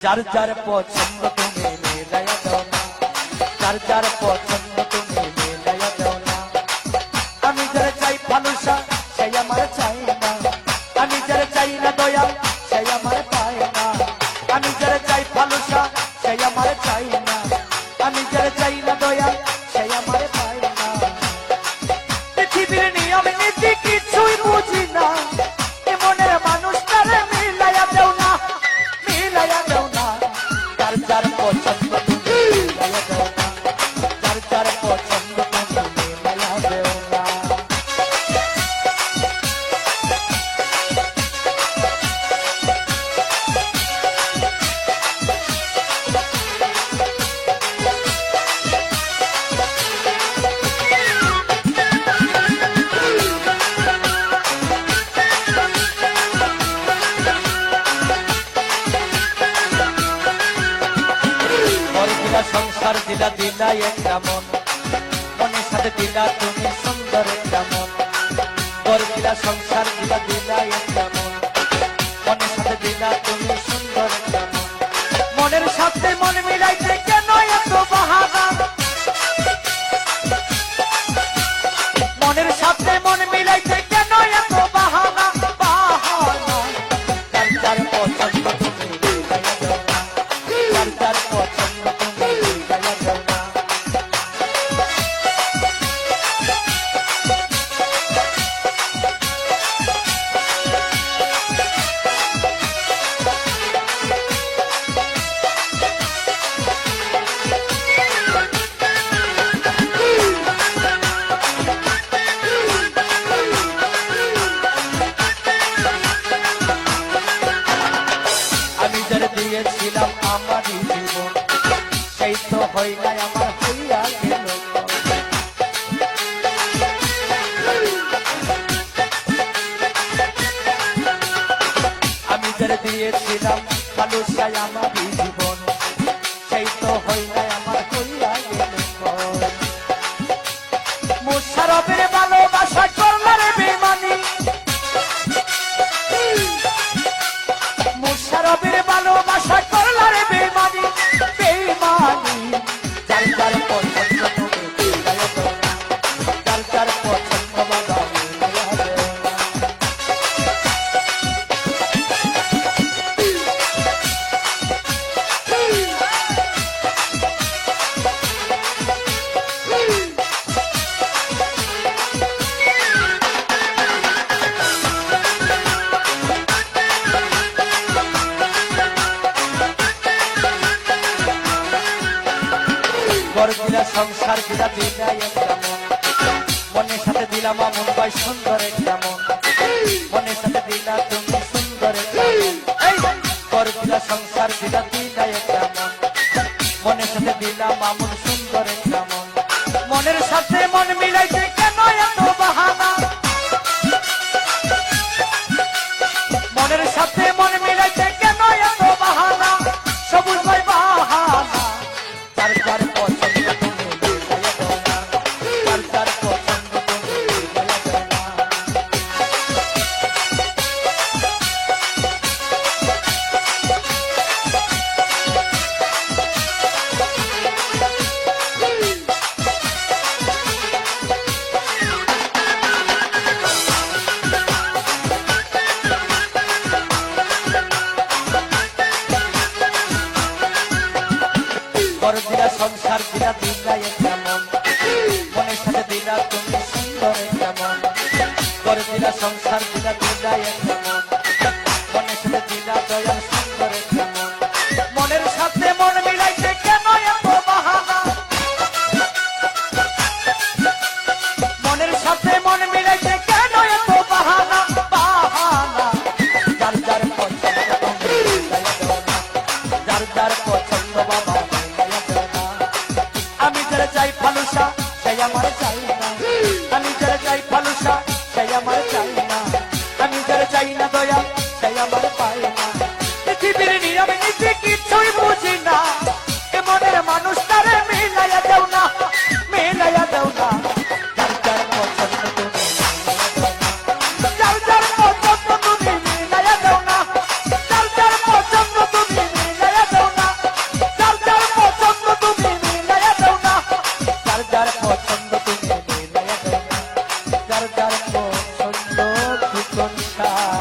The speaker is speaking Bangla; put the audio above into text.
যার যার পছন্দ তুমি চার যার পছন্দ তুমি আমি যারা চাই ভালোসা সেই আমার চাই না। আমি যারা চাই না দয়া সেই আমার পায় দিলা সংসার, দিলা দিলা একটা মন। মনে সাথে দিলা তুমি সুন্দর একটা মন। ঘর দিলা সংসার, দিলা দিলা যারা আমার জীবন। সেই তো নাই আমার হইয়া গেল। আমি যারা দিয়েছিলাম মানুষ আমার জীবন। দিলা সংসার দিলা দিলা একটা মন মনের সাথে দিলাম আমন ভাই সুন্দর একটা মন মনের সাথে দিলা তুমি সুন্দর ঘর দিলা সংসার দিলা দিলা একটা মন মনের সাথে দিলাম আমন সুন্দর ঘর দিলা সংসার দিলা দিলাই কেমন? মনের সাথে দিলা তুমি সুন্দর কেমন? ঘর দিলা সংসার দিলা দিলাই কেমন? মনের সাথে দিলা দয়া সুন্দর কেমন? মনের সাথে মন চাই না দয়া। sunshine.